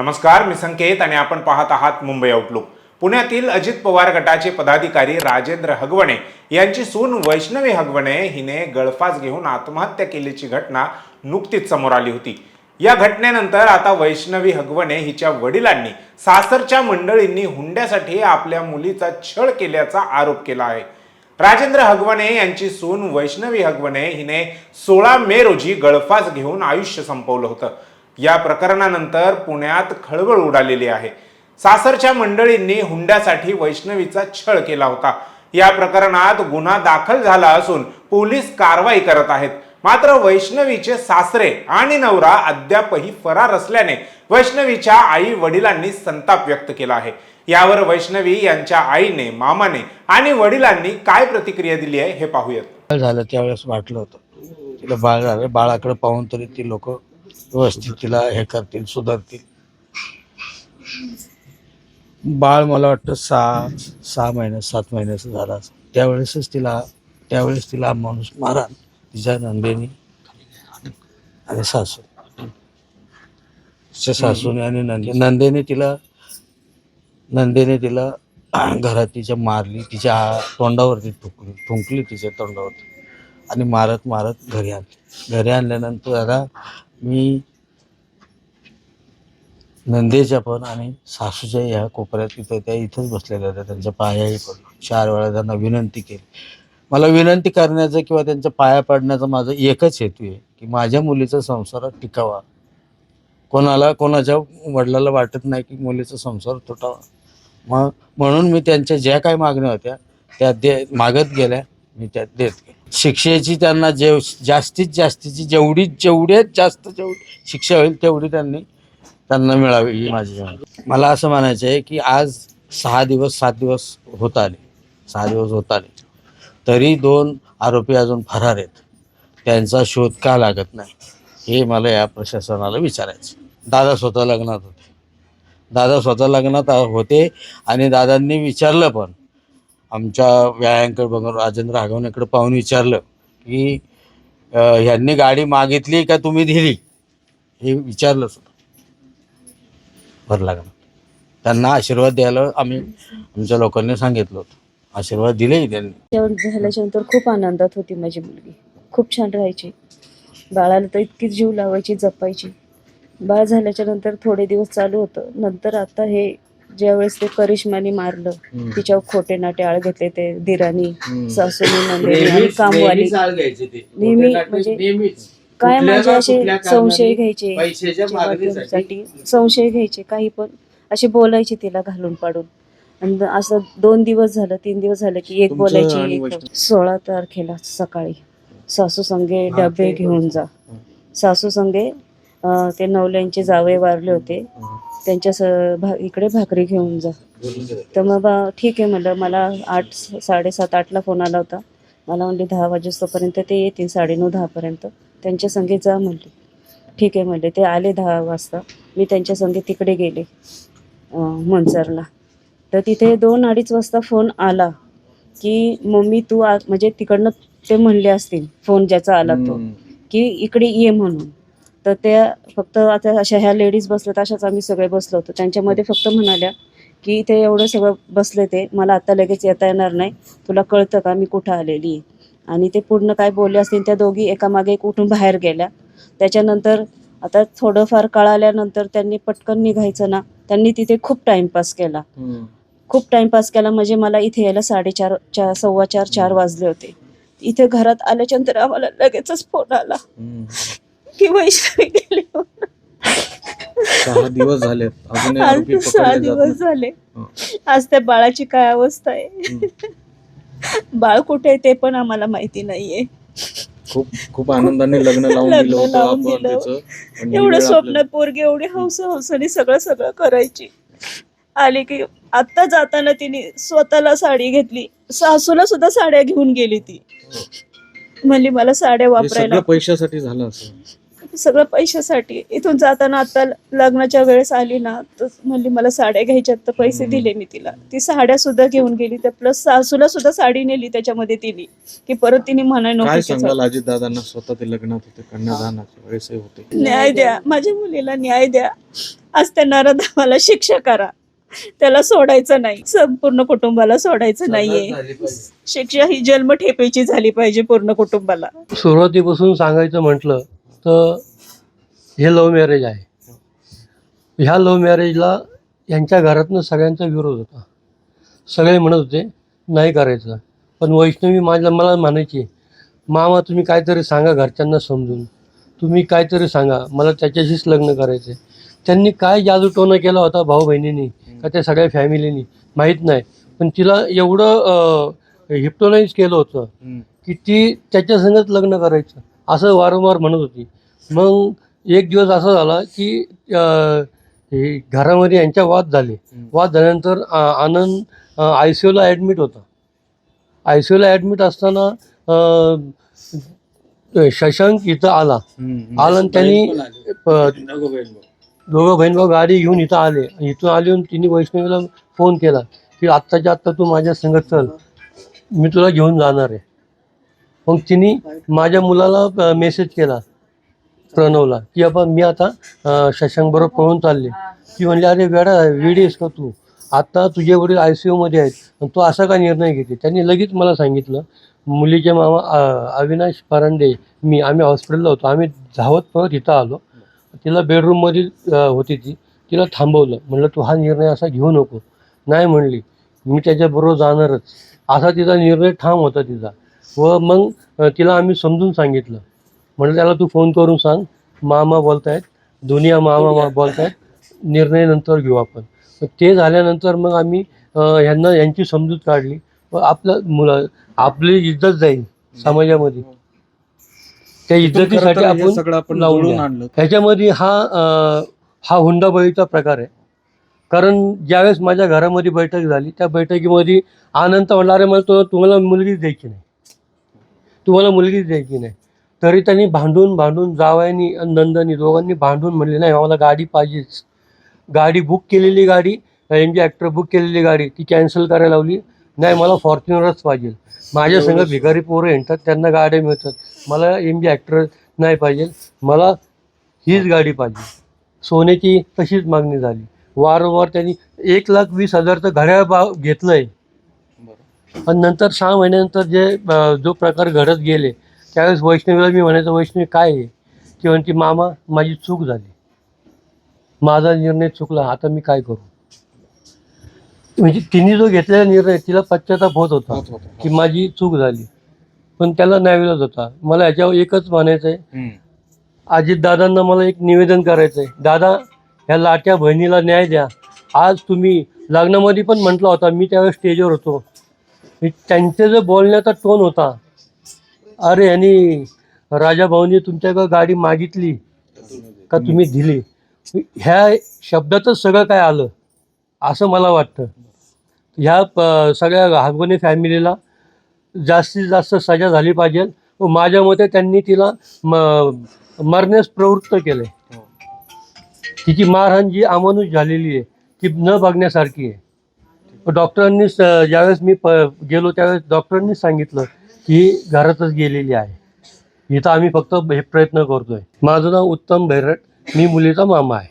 नमस्कार मी संकेत आणि आपण पाहत आहात मुंबई आउटलुक पुण्यातील अजित पवार गटाचे पदाधिकारी राजेंद्र हगवणे यांची सून वैष्णवी हगवणे हिने गळफास घेऊन आत्महत्या केल्याची घटना नुकतीच समोर आली होती. या घटनेनंतर आता वैष्णवी हगवणे हिच्या वडिलांनी सासरच्या मंडळींनी हुंड्यासाठी आपल्या मुलीचा छळ केल्याचा आरोप केला आहे. राजेंद्र हगवणे यांची सून वैष्णवी हगवणे हिने सोळा मे रोजी गळफास घेऊन आयुष्य संपवलं होतं. या प्रकरणानंतर पुण्यात खळबळ उडालेली आहे. सासरच्या मंडळींनी हुंड्यासाठी वैष्णवीचा छळ केला होता. या प्रकरणात गुन्हा दाखल झाला असून पोलीस कारवाई करत आहेत. मात्र वैष्णवीचे सासरे आणि नवरा अद्यापही फरार असल्याने वैष्णवीच्या आई वडिलांनी संताप व्यक्त केला आहे. यावर वैष्णवी यांच्या आईने मामाने आणि वडिलांनी काय प्रतिक्रिया दिली आहे हे पाहूयात. झालं त्यावेळेस वाटलं होतं. तिला बाळ झालं बाळाकडे पाहून तरी ती लोक व्यवस्थित तिला हे करतील सुधारतील. बाळ मला वाटतं सहा सहा महिने सात महिन्याचं झालं त्यावेळेसच तिला त्यावेळेस तिला माणूस मारान तिच्या नंदेनी आणि सासू. तिच्या सासूने आणि नंदे नंदेने तिला नंदेने तिला घरात तिच्या मारली तिच्या तोंडावरती ठुकली ठुंकली तिच्या तोंडावरती आणि मारत मारत घरी आणली. घरी आणल्यानंतर आता मी नंदेच्या पण आणि सासूच्या ह्या कोपऱ्यात तिथं त्या इथंच बसलेल्या होत्या. त्यांच्या पायाही पडलो. चार वेळा त्यांना विनंती केली. मला विनंती करण्याचं किंवा त्यांच्या पाया पडण्याचा माझा एकच हेतू आहे की माझ्या मुलीचा संसार टिकावा. कोणाला कोणाच्या वडिलाला वाटत नाही की मुलीचा संसार तुटावा. मग म्हणून मी त्यांच्या ज्या काही मागण्या होत्या त्या दे मागत गेल्या. मी त्या देत शिक्षेची त्यांना जे जास्तीत जास्तीची जेवढी जेवढ्यात जास्त जेवढी शिक्षा होईल तेवढी त्यांनी त्यांना मिळावी ही माझी मला असं म्हणायचं आहे की आज सहा दिवस सात दिवस होत आले. सहा दिवस होत आले. तरी दोन आरोपी अजून फरार आहेत. त्यांचा शोध का लागत नाही हे मला या प्रशासनाला विचारायचं दादा स्वतः लग्नात होते. दादा स्वतः लग्नात होते आणि दादांनी विचारलं पण आमच्या व्यायांकडे बघून राजेंद्र आगवण्याकडे पाहून विचारलं की ह्यांनी गाडी मागितली का तुम्ही दिली? हे विचारलं सुद्धा. भरला लागणार त्यांना आशीर्वाद द्यायला आम्ही आमच्या लोकांनी सांगितलं होतं. आशीर्वाद दिले त्यांनी. जेवण झाल्याच्यानंतर खूप आनंदात होती माझी मुलगी. खूप छान राहायची. बाळाला तर इतकीच जीव लावायची जपायची. बाळ झाल्याच्यानंतर थोडे दिवस चालू होतं. नंतर आता हे ज्यावेळेस ते करिश्माने मारलं तिच्यावर खोटे नाटे आळ घेतले ते दिरानी सासूनी नंदेनी आणि कामवाली. नेहमी म्हणजे काय माझे असे संशय घ्यायचे पैशाच्या संशय घ्यायचे काही पण. असे बोलायचे तिला घालून पाडून. आणि असं दोन दिवस झालं तीन दिवस झालं की एक तुमचं बोलायची आणि एक वैष्णव- सोळा तारखेला सकाळी. सासू संगे डबे घेऊन जा. सासू संगे अं, ते नवल्यांचे जावे वारले होते. त्यांच्या स- भा- इकडे भाकरी घेऊन जा. तर मग बा ठीक आहे म्हणलं. मला आठ साडेसात आठला फोन आला होता. मला म्हणले दहा वाजेपर्यंत ते येतील साडेनऊ दहापर्यंत त्यांच्या संगे जा म्हणले. ठीक आहे म्हणले. ते आले दहा वाजता. मी त्यांच्या संगे तिकडे गेले मंचरला तर तिथे दोन अडीच वाजता फोन आला की मम्मी तू आ म्हणजे तिकडनं ते म्हणले असतील फोन ज्याचा आला तो की इकडे ये म्हणून. तर त्या फक्त आता अशा ह्या लेडीज बसल्यात अशाच आम्ही सगळे बसलो होतो. त्यांच्यामध्ये फक्त म्हणाल्या की इथे एवढं सगळं बसले ते मला आता लगेच येता येणार नाही. तुला कळतं का मी कुठं आलेली आहे? आणि ते पूर्ण काय बोलले असतील त्या दोघी एकामागे एक उठून बाहेर गेल्या. त्याच्यानंतर आता थोडंफार कळाल्यानंतर त्यांनी पटकन निघायचं ना त्यांनी तिथे खूप टाइमपास केला. खूप टाइमपास केला म्हणजे मला इथे यायला साडेचार चार सव्वा चार चार वाजले होते. इथे घरात आल्याच्यानंतर आम्हाला लगेचच फोन आला. की वैष्णवी गेली म्हणून. सहा दिवस झाले. अजून आज आरोपी सहा पकडले जात दिवस झाले. हं. आज त्या बाळाची काय अवस्था आहे? बाळ कुठे आहे ते पण आम्हाला माहिती नाहीये. खूप खूप आनंदाने लग्न लावून लग्न दिलं होतं लावून आपण दिलं. त्याचं. आणि ही एवढं वेळ स्वप्न आपल्याला- पोरगी एवढी हौस हौसाने सगळं सगळं करायची. आली की आत्ता जाताना तिने स्वतःला साडी घेतली. सासूला सुद्धा साड्या घेऊन गेली ती. म्हणली मला साड्या हे वापरायला सगळं पैशासाठी झालं असं. सगळं पैशासाठी. इथून जाताना आता लग्नाच्या वेळेस आली ना तर म्हणली मला साड्या घ्यायच्यात तर पैसे दिले मी तिला. ती साड्या सुद्धा घेऊन गेली. तर प्लस सासूला सुद्धा साडी नेली त्याच्यामध्ये तिने. की परत तिने म्हणाय काय नको सांगाल अजित दादांना स्वतः ते लग्नात होते कन्यादानाच्या होते. न्याय द्या. माझ्या मुलीला न्याय द्या. आज त्या नरदामाला शिक्षा करा. त्याला सोडायचं नाही. संपूर्ण कुटुंबाला सोडायचं नाहीये. शिक्षा ही जन्म ठेपेची झाली पाहिजे पूर्ण कुटुंबाला. सुरुवातीपासून सांगायचं म्हटलं तर हे लव्ह मॅरेज आहे. ह्या लव्ह मॅरेजला यांच्या घरातनं सगळ्यांचा विरोध होता. सगळे म्हणत होते नाही करायचं. पण वैष्णवी माझ्या मला म्हणायची मामा तुम्ही काहीतरी सांगा घरच्यांना समजून. तुम्ही काहीतरी सांगा. मला त्याच्याशीच लग्न करायचं आहे त्यांनी काय जादूटोणं केला होता भाऊ बहिणींनी का त्या सगळ्या फॅमिलीनी? माहीत नाही. पण तिला एवढं हिप्टोनाईज केलं होतं. की ती त्याच्या संगत लग्न करायचं. असं वारंवार म्हणत होती. मग एक दिवस असं झाला की घरामध्ये यांच्या वाद झाले. वाद झाल्यानंतर आनंद आय सी यूला ॲडमिट होता. आय सी यूला ॲडमिट असताना शशांक इथं आला. आला आणि त्यांनी दोघं बहीण भाऊ. गाडी घेऊन इथं आले. इथून आले तिने वैष्णवीला फोन केला की आत्ताच्या आत्ता तू माझ्या संगत चल. मी तुला घेऊन जाणार आहे. मग तिने माझ्या मुलाला मेसेज केला प्रणवला की आपण मी आता शशांक बरोबर पळून चालले. ती म्हणली अरे वेडा वेडी आहेस का तू? आत्ता तुझे वडील आय सी यूमध्ये आहेत आणि तू असा का निर्णय घेते? त्यांनी लगेच मला सांगितलं मुलीचे मामा अविनाश परांडे मी आम्ही हॉस्पिटलला होतो. आम्ही धावत पळत इथं आलो. तिला बेडरूममध्ये होती ती. तिला थांबवलं. म्हणलं तू हा निर्णय असा घेऊ नको. नाही म्हणली. मी त्याच्याबरोबर जाणारच. असा तिचा निर्णय ठाम होता तिचा. व मग तिला आम्ही समजून सांगितलं. म्हणलं त्याला तू फोन करून सांग. मामा बोलतायत. दुनिया मामा मा बोलतायत. निर्णय नंतर घेऊ आपण. ते झाल्यानंतर मग आम्ही ह्यांना यांची समजूत काढली. व आपलं मुलं आपली इज्जत जाईल समाजामध्ये. त्या इज्जतीसाठी आपण सगळं आपण लावून. आणलं. ह्याच्यामध्ये हा हा हुंडाबळीचा प्रकार आहे. कारण ज्यावेळेस माझ्या घरामध्ये बैठक झाली त्या बैठकीमध्ये आनंद म्हणला अरे मला तो तुम्हाला मुलगीच द्यायची नाही. तुम्हाला मुलगीच द्यायची नाही. तरी त्यांनी भांडून भांडून जावयानी नंदनी दोघांनी भांडून म्हणले नाही मला गाडी पाहिजेच. गाडी बुक केलेली गाडी एम जी ॲक्टर बुक केलेली गाडी ती कॅन्सल करायला लावली. नाही मला फॉर्च्युनरच पाहिजे. माझ्या संग भिकारी पोरं येतात त्यांना गाड्या मिळतात. मला एम जी ॲक्टर नाही पाहिजे. मला हीच गाडी पाहिजे. सोन्याची तशीच मागणी झाली. वारंवार त्यांनी एक लाख वीस हजारचं घड्याळ भाव घेतलं आहे आणि नंतर सहा महिन्यानंतर जे जो प्रकार घडत गेले त्यावेळेस वैष्णवीला मी म्हणायचं वैष्णवी काय आहे ती म्हणते मामा माझी चूक झाली. माझा निर्णय चुकला आता मी काय करू? म्हणजे तिने जो घेतलेला निर्णय तिला पश्चाताप होत होता. की माझी चूक झाली. पण त्याला न्याविलाज होता. मला याच्यावर एकच म्हणायचं आहे. अजितदादांना मला एक निवेदन करायचं आहे दादा ह्या लाट्या बहिणीला न्याय द्या. आज तुम्ही लग्नामध्ये पण म्हटला होता मी त्यावेळेस स्टेजवर होतो. त्यांचं जो बोलण्याचा टोन होता. अरे यांनी राजाभाऊनी तुमच्याकडं तुमच्याकडे गाडी मागितली का तुम्ही दिली? ह्या शब्दातच सगळं काय आलं? असं मला वाटतं. ह्या प सगळ्या हागवणे फॅमिलीला जास्तीत जास्त सजा झाली पाहिजे व माझ्या मते त्यांनी तिला म मरण्यास प्रवृत्त केलं तिची मारहाण जी अमानुष झालेली आहे ती न बघण्यासारखी आहे. डॉक्टरांनी स- ज्यावेळेस मी प गेलो त्यावेळेस डॉक्टरांनी सांगितलं की घरातच गेलेली आहे. इथं आम्ही फक्त हे प्रयत्न करतोय. माझं नाव उत्तम भैरट. मी मुलीचा मामा आहे.